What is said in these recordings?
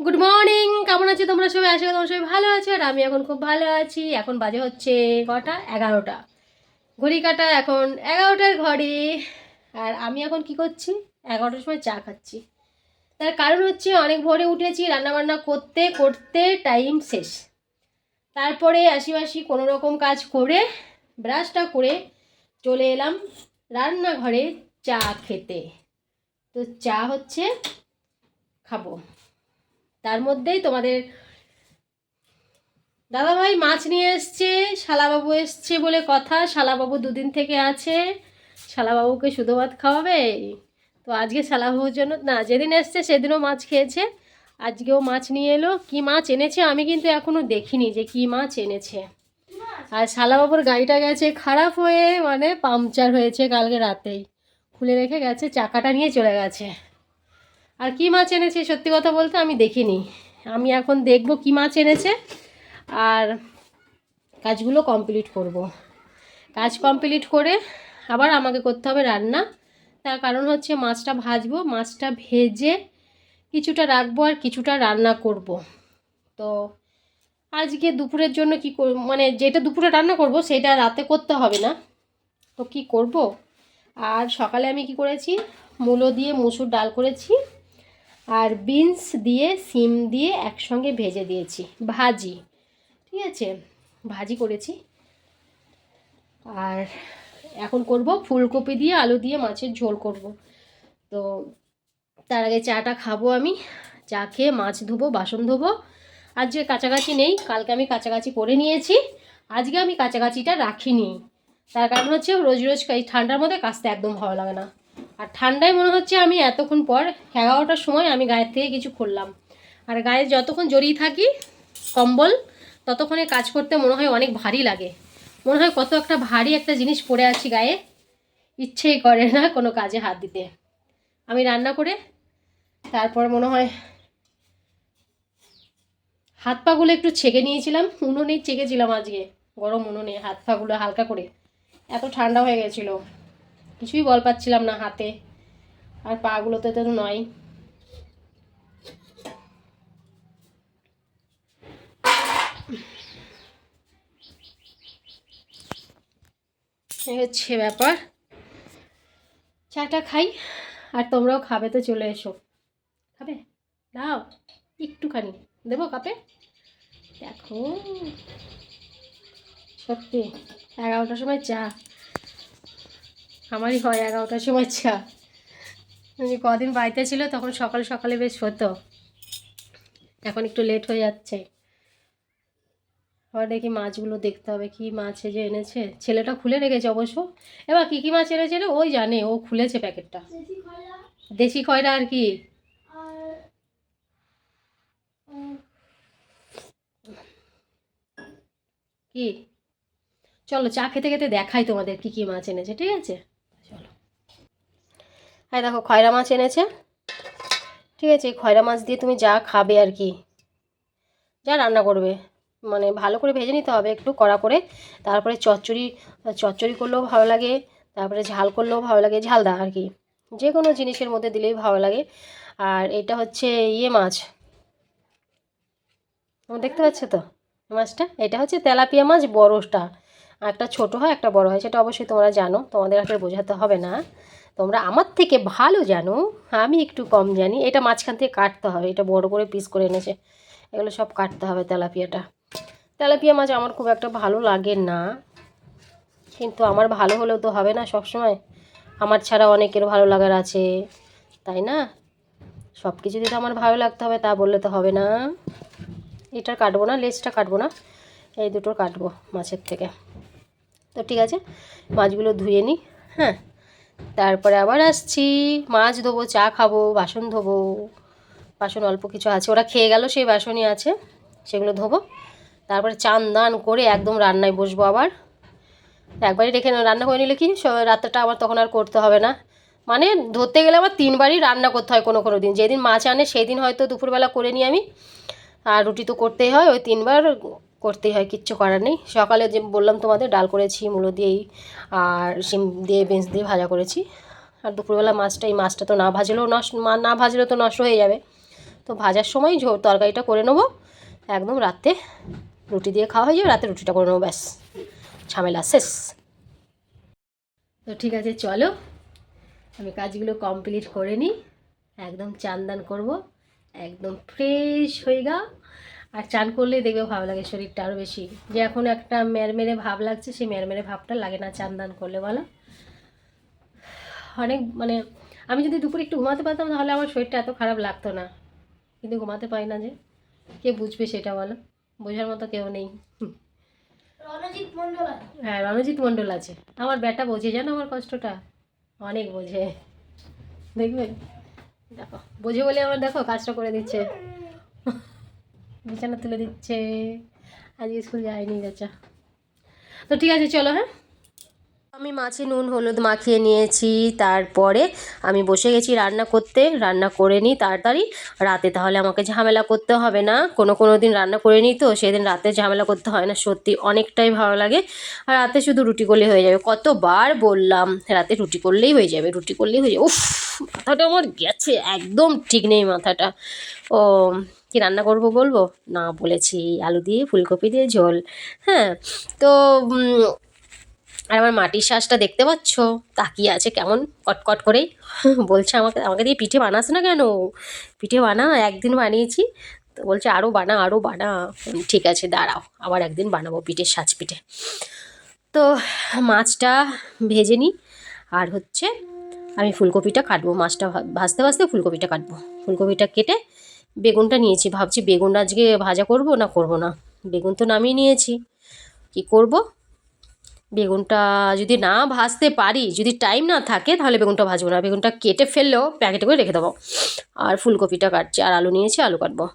Good morning কেমন আছো তোমরা সবাই? আশা করি তোমরা সবাই ভালো আছো আর আমি এখন খুব ভালো আছি। এখন বাজে হচ্ছে কটা? এগারোটা। ঘড়ি কাটা এখন এগারোটার ঘরে আর আমি এখন কি করছি? এগারোটার সময় চা খাচ্ছি। তার কারণ হচ্ছে অনেক ভোরে উঠেছি, রান্নাবান্না করতে করতে টাইম শেষ। তারপরে আশিবাসি কোনো রকম কাজ করে ব্রাশটা করে চলে এলাম রান্নাঘরে চা খেতে। তো চা হচ্ছে খাব। তার মধ্যেই তোমাদের দাদাভাই মাছ নিয়ে এসছে, শালাবাবু এসছে বলে কথা, শালাবাবু দুদিন থেকে আছে, শালাবাবুকে শুধু ভাত খাওয়াবে? তো আজকে শালাবাবুর জন্য, না, যেদিন এসছে সেদিনও মাছ খেয়েছে, আজকেও মাছ নিয়ে এলো। কি মাছ এনেছে আমি কিন্তু এখনও দেখিনি যে কি মাছ এনেছে। আর শালাবাবুর গাড়িটা গেছে খারাপ হয়ে মানে পাংচার হয়েছে কালকে রাতেই। খুলে রেখে গেছে, চাকাটা নিয়ে চলে গেছে। আর কি মাছ এনেছে সত্যি কথা বলতে আমি দেখিনি। আমি এখন দেখব কি মাছ এনেছে আর কাজগুলো কমপ্লিট করব। কাজ কমপ্লিট করে আবার আমাকে করতে হবে রান্না। তার কারণ হচ্ছে মাছটা ভাজবো, মাছটা ভেজে কিছুটা রাখব আর কিছুটা রান্না করব। তো আজকে দুপুরের জন্য কি মানে যেটা দুপুরে রান্না করব সেটা রাতে করতে হবে না। তো কি করব? আর সকালে আমি কি করেছি? মূলো দিয়ে মুসুর ডাল করেছি। আর বিনস দিয়ে, সিম দিয়ে একসঙ্গে ভেজে দিয়েছি। ভাজি, ঠিক আছে? ভাজি করেছি। আর এখন করব ফুলকপি দিয়ে, আলু দিয়ে, মাছের ঝোল করব। তো তার আগে চাটা খাব আমি। চা খেয়ে মাছ ধোবো, বাসন ধোবো। আজকে কাছাকাছি নেই, কালকে আমি কাছাকাছি করে নিয়েছি। আজকে আমি কাছাকাছিটা রাখিনি। তার কারণ হচ্ছে রোজ রোজ ঠান্ডার মধ্যে কাচতে একদম ভালো লাগে না। আর ঠান্ডায় মনে হচ্ছে আমি এতক্ষণ পর এগারোটার সময় আমি গায়ের থেকে কিছু খুললাম। আর গায়ে যতক্ষণ জড়িয়ে থাকি কম্বল, ততক্ষণে কাজ করতে মনে হয় অনেক ভারী লাগে। মনে হয় কত একটা ভারী একটা জিনিস পরে আছি গায়ে। ইচ্ছেই করে না কোনো কাজে হাত দিতে। আমি রান্না করে তারপর মনে হয় হাত পাগুলো একটু ছেঁকে নিয়েছিলাম। উনুনেই চেকেছিলাম আজকে। গরম উনুনে হাত পাগুলো হালকা করে। এত ঠান্ডা হয়ে গেছিল। কিছুই বল পাচ্ছিলাম না হাতে। আর পাগুলোতে তো নয়। হচ্ছে ব্যাপার। চাটা খাই, আর তোমরাও খাবে তো চলে এসো। খাবে? দাও, একটুখানি। দেবো কাপে? দেখো। সত্যি, এগারোটার সময় চা। আমারই হয় এগারোটার সময় চা। কদিন বাড়িতে ছিল, তখন সকাল সকালে বেশ হতো। এখন একটু লেট হয়ে যাচ্ছে। আবার দেখি মাছগুলো দেখতে হবে, কি মাছ যে এনেছে। ছেলেটা খুলে রেখেছে অবশ্য। এবার কী কী মাছ এনেছে ওই জানে, ও খুলেছে প্যাকেটটা। দেশি খয়রা আর কি। কি? চলো চা খেতে খেতে দেখাই তোমাদের কি কি মাছ এনেছে, ঠিক আছে? হ্যাঁ দেখো, খয়রা মাছ এনেছে। ঠিক আছে, এই খয়রা মাছ দিয়ে তুমি যা খাবে আর কি, যা রান্না করবে। মানে ভালো করে ভেজে নিতে হবে, একটু কড়া করে। তারপরে চচ্চড়ি চচ্চড়ি করলেও ভালো লাগে, তারপরে ঝাল করলেও ভালো লাগে, ঝালদা আর কি। যে কোনো জিনিসের মধ্যে দিলেই ভালো লাগে। আর এটা হচ্ছে ইয়ে মাছ। দেখতে পাচ্ছ তো? মাছটা? এটা হচ্ছে তেলাপিয়া মাছ, বড়টা। একটা ছোট হয়, একটা বড় হয়, সেটা অবশ্যই তোমরা জানো। তোমাদের আসলে বোঝাতে হবে না। তোমরা আমার থেকে ভালো জানো, আমি একটু কম জানি, এটা মাঝখান থেকে কাটতে হবে, এটা বড় করে পিস করে এনেছে, এগুলো সব কাটতে হবে তেলাপিয়াটা। তেলাপিয়া মাছ আমার খুব একটা ভালো লাগে না, কিন্তু আমার ভালো হলেও তো হবে না সব সময় আমার ছাড়া অনেকের ভালো লাগার আছে, তাই না? সব কিছুতে তো আমার ভালো লাগতে হবে তা বললে তো হবে না। এটা কাটবো না, লেজটা কাটবো না, এই দুটো কাটবো মাছের থেকে। তো ঠিক আছে, মাছগুলো ধুয়ে নিই হ্যাঁ? তারপরে আবার আসছি, মাছ ধোবো, চা খাব, বাসন ধোবো, বাসন অল্প কিছু আছে, ওরা খেয়ে গেল, সেই বাসনই আছে, সেগুলো ধোবো। তারপরে চান দান করে একদম রান্নায় বসবো আবার। একবারই রেখে রান্না করে নিলে কি রাত্রেটা আবার তখন আর করতে হবে না। মানে ধরতে গেলে আমার তিনবারই রান্না করতে হয় কোনো কোনো দিন। যেদিন মাছ আনে সেই দিন হয়তো দুপুরবেলা করে নিই আমি। আর রুটি তো করতেই হয়, ওই তিনবার করতেই হয়, কিচ্ছু করার নেই। সকালে যে বললাম তোমাদের, ডাল করেছি, মূলো দিয়েই, আর শিম দিয়ে বেঞ্চ দিয়ে ভাজা করেছি। আর দুপুরবেলা মাছটা, এই মাছটা তো না ভাজলেও নষ্ট না ভাজলেও তো নষ্ট হয়ে যাবে। তো ভাজার সময় ঝো তরকারিটা করে নেব। একদম রাতে রুটি দিয়ে খাওয়া হয়ে যাবে, রাতে রুটিটা করে নেব, ব্যাস। ঝামেলা শেষ। তো ঠিক আছে, চলো। আমি কাজগুলো কমপ্লিট করে নিই। একদম চান দান করব। একদম ফ্রেশ হয়ে গা। আর চান করলেই দেখবে ভালো লাগে শরীরটা আরও বেশি। যে এখন একটা মেরমেরে ভাব লাগছে সেই মেরমেরে ভাবটা লাগে না চান দান করলে বলো? অনেক মানে আমি যদি দুপুরে একটু ঘুমাতে পারতাম তাহলে আমার শরীরটা এত খারাপ লাগতো না। কিন্তু ঘুমাতে পারি না যে। কে বুঝবে সেটা বলো? বোঝার মতো কেউ নেই। রণজিৎ হ্যাঁ রণজিৎ মণ্ডল আছে। আমার ব্যাটা বোঝে জানো আমার কষ্টটা? অনেক বোঝে। দেখবে? দেখো বোঝে বলে আমার দেখো কাজটা করে দিচ্ছে। বিছানা তুলে দিচ্ছে। আজকে স্কুল যায়নি চাচা তো ঠিক আছে, চলো হ্যাঁ। আমি মাছে নুন, হলুদ মাখিয়ে নিয়েছি। তারপরে আমি বসে গেছি রান্না করতে। রান্না করে নিই তাড়াতাড়ি। রাতে তাহলে আমাকে ঝামেলা করতে হবে না। কোনো কোনো দিন রান্না করে নিই তো, সেদিন রাতে ঝামেলা করতে হয় না। সত্যি অনেকটাই ভালো লাগে। আর রাতে শুধু রুটি করলে হয়ে যাবে। কতবার বললাম, রাতে রুটি করলেই হয়ে যাবে, রুটি করলেই হয়ে যাবে। উফ, মাথাটা আমার গেছে। একদম ঠিক নেই মাথাটা। ও কি রান্না করব বলব? না, বলেছি আলু দিয়ে ফুলকপি দিয়ে ঝোল। হ্যাঁ তো আর আমার মাটির শ্বাসটা দেখতে পাচ্ছ? তাকিয়ে আছে কেমন কটকট করেই। বলছে আমাকে আমাকে দিয়ে পিঠে বানাস না কেন? পিঠে বানা, একদিন বানিয়েছি। তো বলছে আরও বানা আরও বানা। ঠিক আছে, দাঁড়াও, আবার একদিন বানাবো পিঠের সাজ পিঠে। তো মাছটা ভেজে নিই, আর হচ্ছে আমি ফুলকপিটা কাটবো। মাছটা ভাজতে ভাজতে ফুলকপিটা কাটবো। ফুলকপিটা কেটে বেগুনটা নিয়েছি। ভাবছি বেগুন আজকে ভাজা করব না করব না? বেগুন তো নামিয়ে নিয়েছি। কি করব? বেগুনটা যদি না ভাজতে পারি, যদি টাইম না থাকে, তাহলে বেগুনটা ভাজবো না। বেগুনটা কেটে ফেললেও প্যাকেটে করে রেখে দেবো। আর ফুলকপিটা কাটছি, আর আলু নিয়েছি, আলু কাটবো।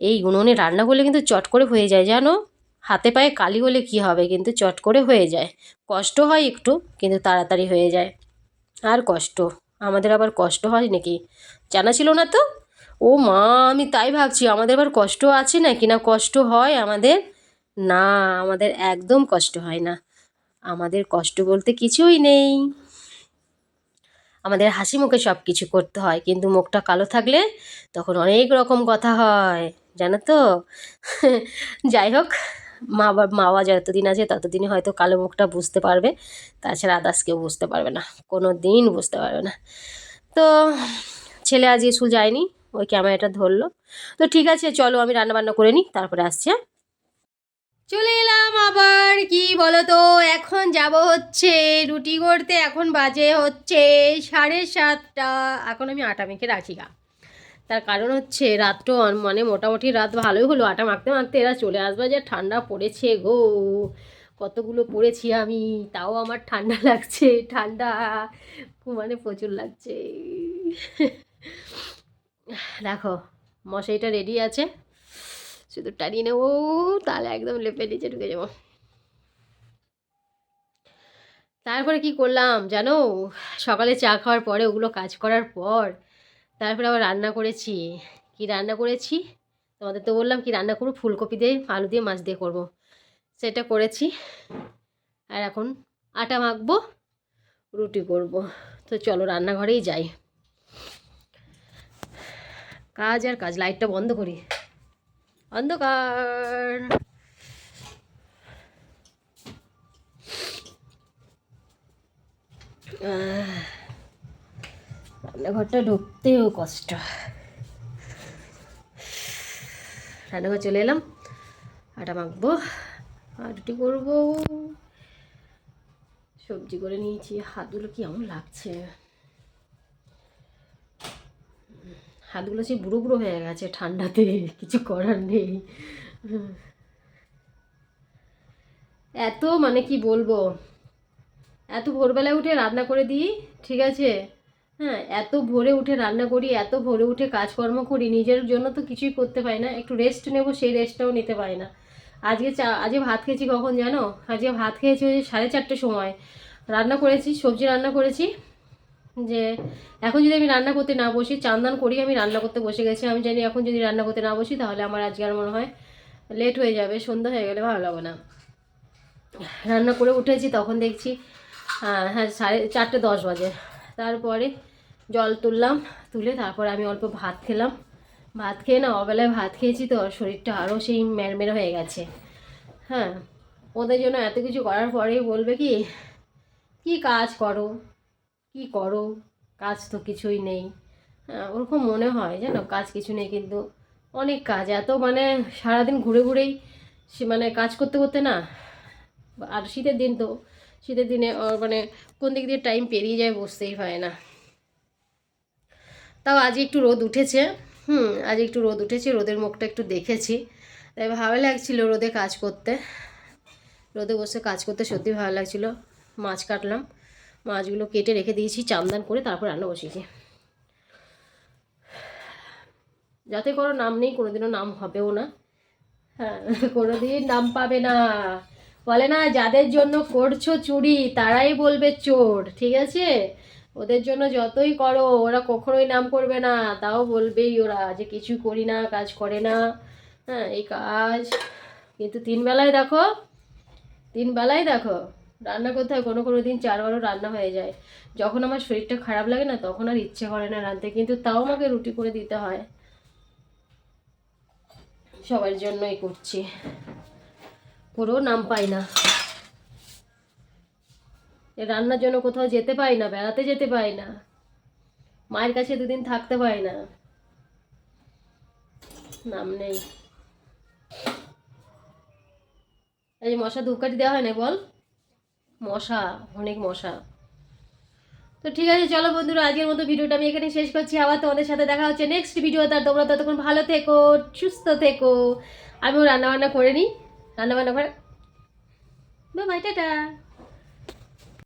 এই উনুনে রান্না করলে কিন্তু চট করে হয়ে যায়, জানো? হাতে পায়ে কালি হলে কি হবে? কিন্তু চট করে হয়ে যায়। কষ্ট হয় একটু, কিন্তু তাড়াতাড়ি হয়ে যায়। আর কষ্ট? আমাদের আবার কষ্ট হয় নাকি? জানা ছিল না তো? ও মা, আমি তাই ভাবছি, আমাদের আবার কষ্ট আছে না কি না কষ্ট হয় আমাদের? না, আমাদের একদম কষ্ট হয় না। আমাদের কষ্ট বলতে কিছুই নেই। আমাদের হাসি মুখে সব কিছু করতে হয়, কিন্তু মুখটা কালো থাকলে তখন অনেক রকম কথা হয়, জানো তো? যাই হোক, মা মা বাবা যতদিন আছে, ততদিনই হয়তো কালো মুখটা বুঝতে পারবে, তাছাড়া আদার্স কেউ বুঝতে পারবে না কোনো দিন বুঝতে পারবে না। তো, ছেলে আজ স্কুল যায়নি ওই ক্যামেরাটা ধরলো। তো ঠিক আছে, চলো আমি রান্না বান্না করে নিই, তারপরে আসছি হ্যাঁ? চলে এলাম আবার, কি বলো তো এখন যাব হচ্ছে, রুটি করতে এখন বাজে হচ্ছে সাড়ে সাতটা। এখন আমি আটা মেখে রাখি গা। তার কারণ হচ্ছে রাতটা মানে মোটামুটি রাত ভালোই হলো, আটা মাখতে মাখতে এরা চলে আসবে যে ঠান্ডা পড়েছে গো। কতগুলো পড়েছি আমি, তাও আমার ঠান্ডা লাগছে, ঠান্ডা মানে প্রচুর লাগছে। দেখো মশারিটা রেডি আছে। শুধু টানিয়ে নেব, তাহলে একদম লেপে নিচে ঢুকে যাব। তারপরে কি করলাম জানো? সকালে চা খাওয়ার পরে ওগুলো কাজ করার পর তারপরে আবার রান্না করেছি। কি রান্না করেছি? তোমাদের তো বললাম কি রান্না করব? ফুলকপি দিয়ে, আলু দিয়ে, মাছ দিয়ে করব। সেটা করেছি। আর এখন আটা মাখবো, রুটি করব। তো চলো রান্নাঘরেই যাই। কাজ আর কাজ, লাইটটা বন্ধ করি। অন্ধকার। রান্নাঘরটা ঢুকতেও কষ্ট। রান্নাঘর চলে এলাম, আটা মাখবো, আর রুটি করব। সবজি করে নিয়েছি, হাতগুলো কি এমন লাগছে। হাতগুলো সেই বুড়ো বুড়ো হয়ে গেছে ঠান্ডাতে, কিছু করার নেই। এত মানে কি বলব? এত ভোরবেলায় উঠে রান্না করে দিই, ঠিক আছে? হ্যাঁ এত ভোরে উঠে রান্না করি, এত ভোরে উঠে কাজকর্ম করি, নিজের জন্য তো কিছুই করতে পারি না। একটু রেস্ট নেব, সেই রেস্টটাও নিতে পারি না। আজকে চা, আজকে ভাত খেয়েছি কখন জানো? আজকে ভাত খেয়েছি সাড়ে চারটের সময়। রান্না করেছি, সবজি রান্না করেছি। যে এখন যদি আমি রান্না করতে না বসি, চান্দান করি আমি রান্না করতে বসে গেছি। আমি জানি এখন যদি রান্না করতে না বসি, তাহলে আমার আজকে আর মনে হয় লেট হয়ে যাবে, সন্ধ্যা হয়ে গেলে ভালো লাগবে না। রান্না করে উঠেছি, তখন দেখছি হ্যাঁ সাড়ে চারটে দশ বাজে। তারপরে জল তুললাম, তুলে তারপরে আমি অল্প ভাত খেলাম। ভাত খেয়ে না, অবেলায় ভাত খেয়েছি তো, শরীরটা আরও সেই ম্যারমের হয়ে গেছে। হ্যাঁ ওদের জন্য এত কিছু করার পরেই বলবে কি কি কাজ করো? কি করো? কাজ তো কিছুই নেই। হ্যাঁ ওরকম মনে হয় জানো কাজ কিছু নেই, কিন্তু অনেক কাজ। এত মানে সারাদিন ঘুরে ঘুরেই সে মানে কাজ করতে করতে না, আর শীতের দিন তো, শীতের দিনে মানে কোন দিক দিয়ে টাইম পেরিয়ে যায় বুঝতেই পারে না। তাও আজ একটু রোদ উঠেছে, হুম, আজ একটু রোদ উঠেছে, রোদের মুখটা একটু দেখেছি। তাই ভালো লাগছিল রোদে কাজ করতে। রোদে বসে কাজ করতে সত্যি ভালো লাগছিল। মাছ কাটলাম। মাছগুলো কেটে রেখে দিয়েছি চামদান করে তারপর রান্না বসিয়েছি। যাতে করো নাম নেই, কোনোদিনও নাম হবেও না। হ্যাঁ কোনোদিন নাম পাবে না। বলে না, যাদের জন্য করছ চুরি, তারাই বলবে চোর। ঠিক আছে? ওদের জন্য যতই করো, ওরা কখনোই নাম করবে না। তাও বলবেই ওরা যে কিছু করি না, কাজ করে না। হ্যাঁ এই কাজ। কিন্তু তিন বেলায় দেখো, তিন বেলায় দেখো রান্না করতে হয়, কোনো কোনো দিন চারবারও রান্না হয়ে যায়। যখন আমার শরীরটা খারাপ লাগে না, তখন আর ইচ্ছে করে না রাঁধতে, কিন্তু তাও আমাকে রুটি করে দিতে হয়। সবার জন্যই করছি। পুরো নাম পাই না। রান্নার জন্য কোথাও যেতে পাই না, বেড়াতে যেতে পাই না। মায়ের কাছে দুদিন থাকতে পাই না। নাম নেই। এই মশা ধূপকাঠি দেওয়া হয় না বল? মশা, অনেক মশা। তো ঠিক আছে, চলো বন্ধুরা, আজকের মতো ভিডিওটা আমি এখানে শেষ করছি। আবার তোমাদের সাথে দেখা হচ্ছে নেক্সট ভিডিও তার তোমরা ততক্ষণ ভালো থেকো, সুস্থ থেকো। আমিও রান্নাবান্না করে নিই। রান্নাবান্না করে বাই টাটা।